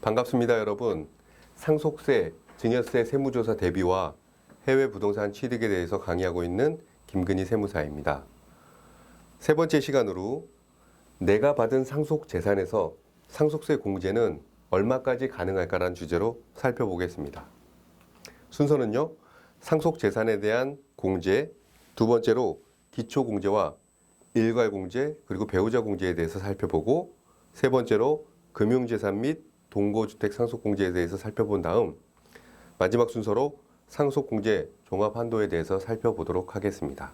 반갑습니다, 여러분. 상속세, 증여세 세무조사 대비와 해외 부동산 취득에 대해서 강의하고 있는 김근희 세무사입니다. 세 번째 시간으로 내가 받은 상속 재산에서 상속세 공제는 얼마까지 가능할까라는 주제로 살펴보겠습니다. 순서는요, 상속 재산에 대한 공제, 두 번째로 기초 공제와 일괄 공제, 그리고 배우자 공제에 대해서 살펴보고, 세 번째로 금융 재산 및 동거주택 상속 공제에 대해서 살펴본 다음, 마지막 순서로 상속 공제 종합 한도에 대해서 살펴보도록 하겠습니다.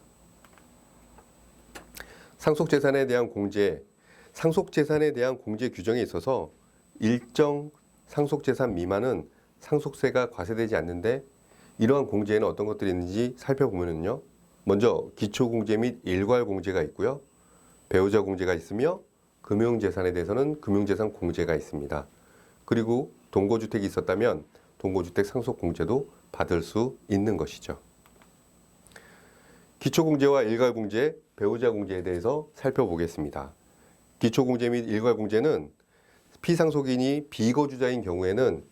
상속 재산에 대한 공제, 상속 재산에 대한 공제 규정에 있어서 일정 상속 재산 미만은 상속세가 과세되지 않는데 이러한 공제에는 어떤 것들이 있는지 살펴보면요. 먼저 기초 공제 및 일괄 공제가 있고요. 배우자 공제가 있으며 금융재산에 대해서는 금융재산 공제가 있습니다. 그리고 동거주택이 있었다면 동거주택 상속 공제도 받을 수 있는 것이죠. 기초공제와 일괄공제, 배우자 공제에 대해서 살펴보겠습니다. 기초공제 및 일괄공제는 피상속인이 비거주자인 경우에는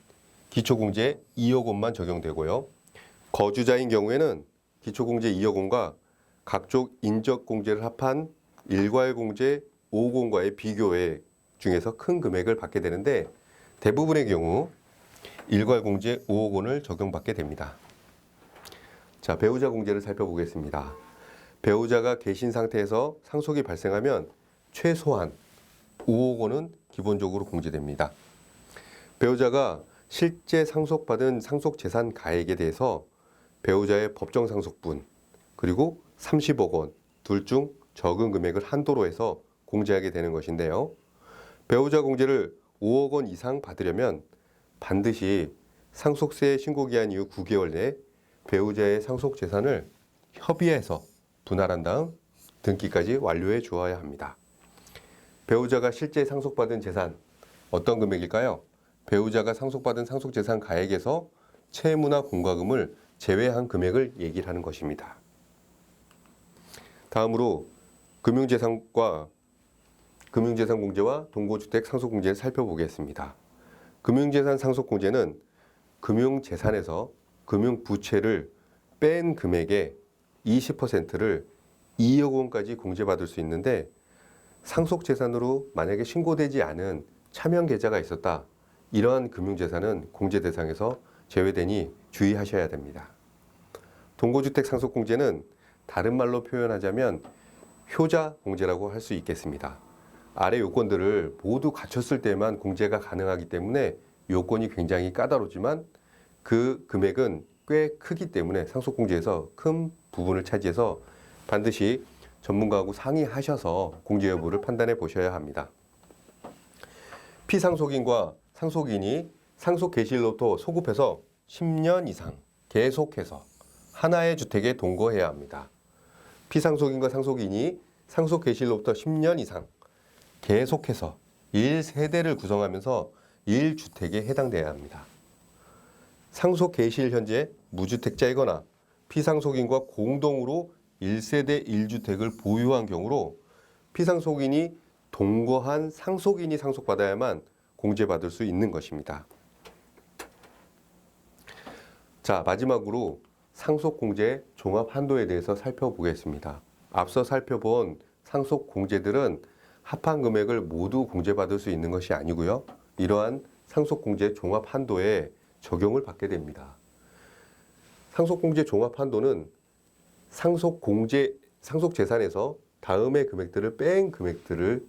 기초공제 2억 원만 적용되고요. 거주자인 경우에는 기초공제 2억 원과 각종 인적공제를 합한 일괄공제 5억 원과의 비교액 중에서 큰 금액을 받게 되는데 대부분의 경우 일괄 공제 5억 원을 적용받게 됩니다. 자, 배우자 공제를 살펴보겠습니다. 배우자가 계신 상태에서 상속이 발생하면 최소한 5억 원은 기본적으로 공제됩니다. 배우자가 실제 상속받은 상속 재산 가액에 대해서 배우자의 법정 상속분 그리고 30억 원 둘 중 적은 금액을 한도로 해서 공제하게 되는 것인데요. 배우자 공제를 5억 원 이상 받으려면 반드시 상속세 신고 기한 이후 9개월 내에 배우자의 상속 재산을 협의해서 분할한 다음 등기까지 완료해 주어야 합니다. 배우자가 실제 상속받은 재산 어떤 금액일까요? 배우자가 상속받은 상속재산 가액에서 채무나 공과금을 제외한 금액을 얘기를 하는 것입니다. 다음으로 금융재산과 금융재산 공제와 동거주택 상속 공제를 살펴보겠습니다. 금융재산 상속 공제는 금융재산에서 금융부채를 뺀 금액의 20%를 2억 원까지 공제받을 수 있는데 상속재산으로 만약에 신고되지 않은 차명 계좌가 있었다. 이러한 금융재산은 공제 대상에서 제외되니 주의하셔야 됩니다. 동거주택 상속 공제는 다른 말로 표현하자면 효자 공제라고 할 수 있겠습니다. 아래 요건들을 모두 갖췄을 때만 공제가 가능하기 때문에 요건이 굉장히 까다롭지만 그 금액은 꽤 크기 때문에 상속공제에서 큰 부분을 차지해서 반드시 전문가하고 상의하셔서 공제 여부를 판단해 보셔야 합니다. 피상속인과 상속인이 상속 개시일로부터 소급해서 10년 이상 계속해서 하나의 주택에 동거해야 합니다. 피상속인과 상속인이 상속 개시일로부터 10년 이상 계속해서 1세대를 구성하면서 1주택에 해당돼야 합니다. 상속 개시일 현재 무주택자이거나 피상속인과 공동으로 1세대 1주택을 보유한 경우로 피상속인이 동거한 상속인이 상속받아야만 공제받을 수 있는 것입니다. 자, 마지막으로 상속공제 종합 한도에 대해서 살펴보겠습니다. 앞서 살펴본 상속공제들은 합한 금액을 모두 공제받을 수 있는 것이 아니고요. 이러한 상속공제 종합 한도에 적용을 받게 됩니다. 상속공제 종합 한도는 상속공제 상속 재산에서 다음의 금액들을 뺀 금액들을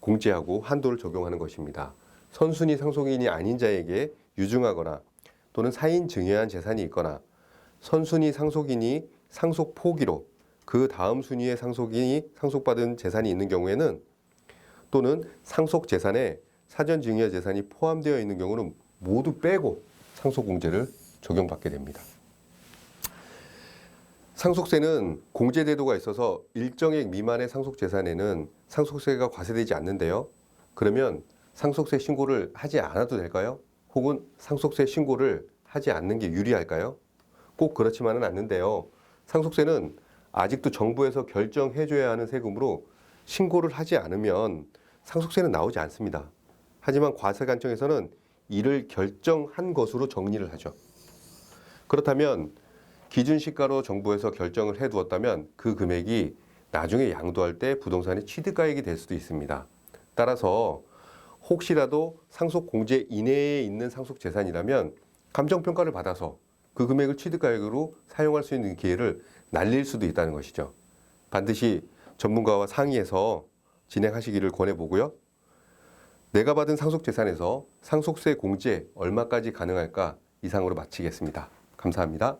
공제하고 한도를 적용하는 것입니다. 선순위 상속인이 아닌 자에게 유증하거나 또는 사인 증여한 재산이 있거나 선순위 상속인이 상속 포기로 그 다음 순위의 상속인이 상속받은 재산이 있는 경우에는 또는 상속 재산에 사전 증여 재산이 포함되어 있는 경우는 모두 빼고 상속공제를 적용받게 됩니다. 상속세는 공제제도가 있어서 일정액 미만의 상속재산에는 상속세가 과세되지 않는데요. 그러면 상속세 신고를 하지 않아도 될까요? 혹은 상속세 신고를 하지 않는 게 유리할까요? 꼭 그렇지만은 않는데요. 상속세는 아직도 정부에서 결정해줘야 하는 세금으로 신고를 하지 않으면 상속세는 나오지 않습니다. 하지만 과세 관청에서는 이를 결정한 것으로 정리를 하죠. 그렇다면 기준 시가로 정부에서 결정을 해두었다면 그 금액이 나중에 양도할 때 부동산의 취득가액이 될 수도 있습니다. 따라서 혹시라도 상속 공제 이내에 있는 상속 재산이라면 감정 평가를 받아서 그 금액을 취득가액으로 사용할 수 있는 기회를 날릴 수도 있다는 것이죠. 반드시 전문가와 상의해서 진행하시기를 권해보고요. 내가 받은 상속 재산에서 상속세 공제 얼마까지 가능할까 이상으로 마치겠습니다. 감사합니다.